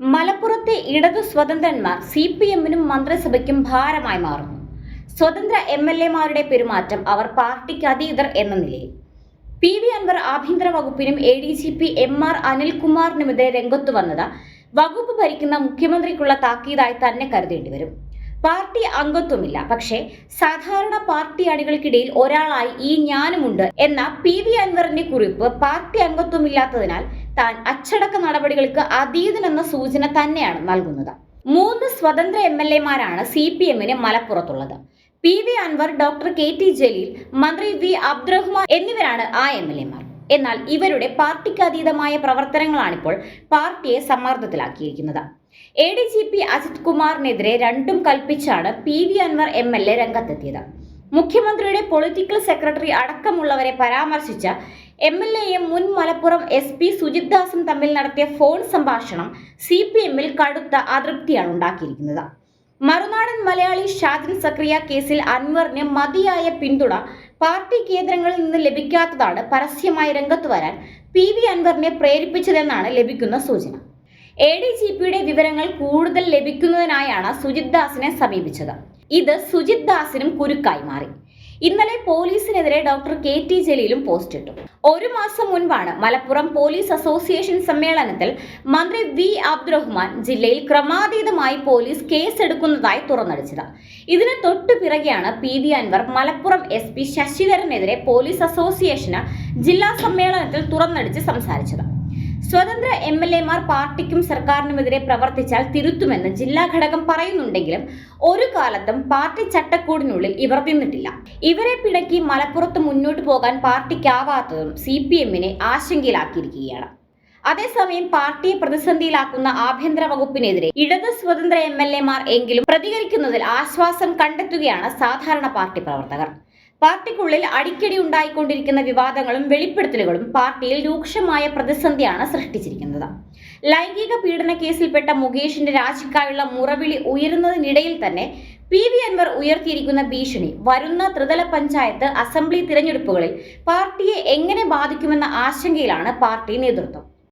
മലപ്പുറത്തെ ഇടതു സ്വതന്ത്രന്മാർ C P എമ്മിനും മന്ത്രിസഭയ്ക്കും ഭാരമായി മാറുന്നു. സ്വതന്ത്ര എം എൽ എമാരുടെ പെരുമാറ്റം അവർ പാർട്ടിക്ക് അതീതർ എന്ന നിലയിൽ. പി വി അൻവർ ആഭ്യന്തര വകുപ്പിനും A D G P M R അനിൽകുമാറിനുമെതിരെ രംഗത്തു വന്നത് വകുപ്പ് ഭരിക്കുന്ന മുഖ്യമന്ത്രിക്കുള്ള താക്കീതായി തന്നെ കരുതേണ്ടി വരും. പാർട്ടി അംഗത്വമില്ല പക്ഷേ സാധാരണ പാർട്ടി അണികൾക്കിടയിൽ ഒരാളായി ഈ ഞാനുമുണ്ട് എന്ന പി വി അൻവറിന്റെ കുറിപ്പ് പാർട്ടി അംഗത്വമില്ലാത്തതിനാൽ താൻ അച്ചടക്ക നടപടികൾക്ക് അതീതനെന്ന സൂചന തന്നെയാണ് നൽകുന്നത്. മൂന്ന് സ്വതന്ത്ര എം എൽ എമാരാണ് സി പി എമ്മിന് മലപ്പുറത്തുള്ളത്. P V Anvar doctor K T Jaleel മന്ത്രി വി അബ്ദുറഹ്മാൻ എന്നിവരാണ് ആ എം എൽ എമാർ. എന്നാൽ ഇവരുടെ പാർട്ടിക്ക് അതീതമായ പ്രവർത്തനങ്ങളാണിപ്പോൾ പാർട്ടിയെ സമ്മർദ്ദത്തിലാക്കിയിരിക്കുന്നത്. A D G P Ajith കുമാറിനെതിരെ രണ്ടും കൽപ്പിച്ചാണ് P V Anvar M L A രംഗത്തെത്തിയത്. മുഖ്യമന്ത്രിയുടെ പൊളിറ്റിക്കൽ സെക്രട്ടറി അടക്കമുള്ളവരെ പരാമർശിച്ച എം എൽ എയും മുൻ മലപ്പുറം എസ് പി സുജിത് ദാസും തമ്മിൽ നടത്തിയ ഫോൺ സംഭാഷണം സി പി എമ്മിൽ കടുത്ത അതൃപ്തിയാണ് ഉണ്ടാക്കിയിരിക്കുന്നത്. മറുനാടൻ മലയാളി ഷാജിൻ സക്രിയ കേസിൽ അൻവറിന് മതിയായ പിന്തുണ പാർട്ടി കേന്ദ്രങ്ങളിൽ നിന്ന് ലഭിക്കാത്തതാണ് പരസ്യമായി രംഗത്ത് വരാൻ പി വി അൻവറിനെ പ്രേരിപ്പിച്ചതെന്നാണ് ലഭിക്കുന്ന സൂചന. എ ഡി ജി പിയുടെ വിവരങ്ങൾ കൂടുതൽ ലഭിക്കുന്നതിനായാണ് സുജിത് ദാസിനെ സമീപിച്ചത്. ഇത് സുജിത് ദാസിനും കുരുക്കായി മാറി. ഇന്നലെ പോലീസിനെതിരെ ഡോക്ടർ കെ ടി ജലീലും പോസ്റ്റ് ഇട്ടു. ഒരു മാസം മുൻപാണ് മലപ്പുറം പോലീസ് അസോസിയേഷൻ സമ്മേളനത്തിൽ മന്ത്രി വി അബ്ദുറഹ്മാൻ ജില്ലയിൽ ക്രമാതീതമായി പോലീസ് കേസെടുക്കുന്നതായി തുറന്നടിച്ചത്. ഇതിന് തൊട്ടു പിറകെയാണ് P V Anvar Malappuram S P ശശിധരനെതിരെ police അസോസിയേഷന് ജില്ലാ സമ്മേളനത്തിൽ തുറന്നടിച്ച് സംസാരിച്ചത്. സ്വതന്ത്ര എം എൽ എമാർ പാർട്ടിക്കും സർക്കാരിനുമെതിരെ പ്രവർത്തിച്ചാൽ തിരുത്തുമെന്ന് ജില്ലാ ഘടകം പറയുന്നുണ്ടെങ്കിലും ഒരു കാലത്തും പാർട്ടി ചട്ടക്കൂടിനുള്ളിൽ ഇവർ നിന്നിട്ടില്ല. ഇവരെ പിണക്കി മലപ്പുറത്ത് മുന്നോട്ട് പോകാൻ പാർട്ടിക്കാവാത്തതും സി പി എമ്മിനെ ആശങ്കയിലാക്കിയിരിക്കുകയാണ്. അതേസമയം പാർട്ടിയെ പ്രതിസന്ധിയിലാക്കുന്ന ആഭ്യന്തര വകുപ്പിനെതിരെ ഇടത് സ്വതന്ത്ര എം എൽ എമാർ എങ്കിലും പ്രതികരിക്കുന്നതിൽ ആശ്വാസം കണ്ടെത്തുകയാണ് സാധാരണ പാർട്ടി പ്രവർത്തകർ. പാർട്ടിക്കുള്ളിൽ അടിക്കടി ഉണ്ടായിക്കൊണ്ടിരിക്കുന്ന വിവാദങ്ങളും വെളിപ്പെടുത്തലുകളും പാർട്ടിയിൽ രൂക്ഷമായ പ്രതിസന്ധിയാണ് സൃഷ്ടിച്ചിരിക്കുന്നത്. ലൈംഗിക പീഡന കേസിൽപ്പെട്ട മുകേഷിന്റെ രാജിക്കായുള്ള മുറവിളി ഉയരുന്നതിനിടയിൽ തന്നെ പി വി അൻവർ ഉയർത്തിയിരിക്കുന്ന ഭീഷണി വരുന്ന ത്രിതല പഞ്ചായത്ത് അസംബ്ലി തിരഞ്ഞെടുപ്പുകളിൽ പാർട്ടിയെ എങ്ങനെ ബാധിക്കുമെന്ന ആശങ്കയിലാണ് പാർട്ടി നേതൃത്വം.